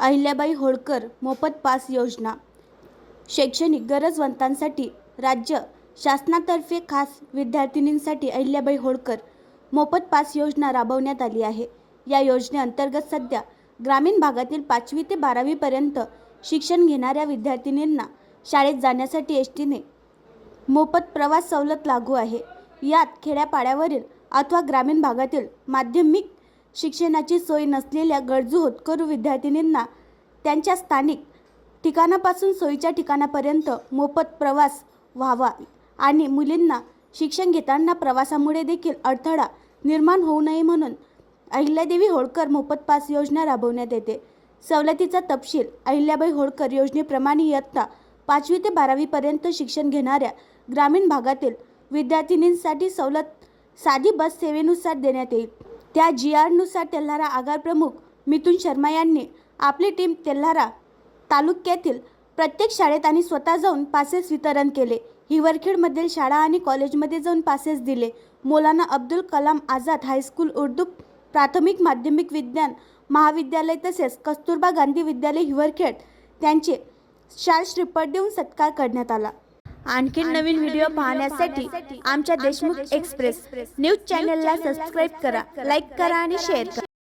अहिल्याबाई होळकर मोफत पास योजना. शैक्षणिक गरजवंतांसाठी राज्य शासनातर्फे खास विद्यार्थिनींसाठी अहिल्याबाई होळकर मोफत पास योजना राबवण्यात आली आहे. या योजनेअंतर्गत सध्या ग्रामीण भागातील पाचवी ते बारावीपर्यंत शिक्षण घेणाऱ्या विद्यार्थिनींना शाळेत जाण्यासाठी एस टीने मोफत प्रवास सवलत लागू आहे. यात खेड्यापाड्यावरील अथवा ग्रामीण भागातील माध्यमिक शिक्षणाची सोय नसलेल्या गरजू होतकरू विद्यार्थिनींना त्यांच्या स्थानिक ठिकाणापासून सोयीच्या ठिकाणापर्यंत मोफत प्रवास व्हावा आणि मुलींना शिक्षण घेताना प्रवासामुळे देखील अडथळा निर्माण होऊ नये म्हणून अहिल्यादेवी होळकर मोफत पास योजना राबवण्यात येते. सवलतीचा तपशील अहिल्याबाई होळकर योजनेप्रमाणे इयत्ता पाचवी ते बारावीपर्यंत शिक्षण घेणाऱ्या ग्रामीण भागातील विद्यार्थिनींसाठी सवलत साधी बस सेवेनुसार देण्यात येईल. त्या जी आरनुसार तेल्हारा आगार प्रमुख मिथुन शर्मा यांनी आपली टीम तेल्हारा तालुक्यातील प्रत्येक शाळेत आणि स्वतः जाऊन पासेस वितरण केले. हिवरखेडमधील शाळा आणि कॉलेजमध्ये जाऊन पासेस दिले. मौलाना अब्दुल कलाम आझाद हायस्कूल उर्दू प्राथमिक माध्यमिक विज्ञान महाविद्यालय तसेच कस्तुरबा गांधी विद्यालय हिवरखेड त्यांचे शाल श्रीपट देऊन सत्कार करण्यात आला. आणखी नवीन व्हिडिओ पाहण्यासाठी आमच्या देशमुख एक्सप्रेस न्यूज चॅनलला सबस्क्राईब करा लाईक करा आणि शेअर करा.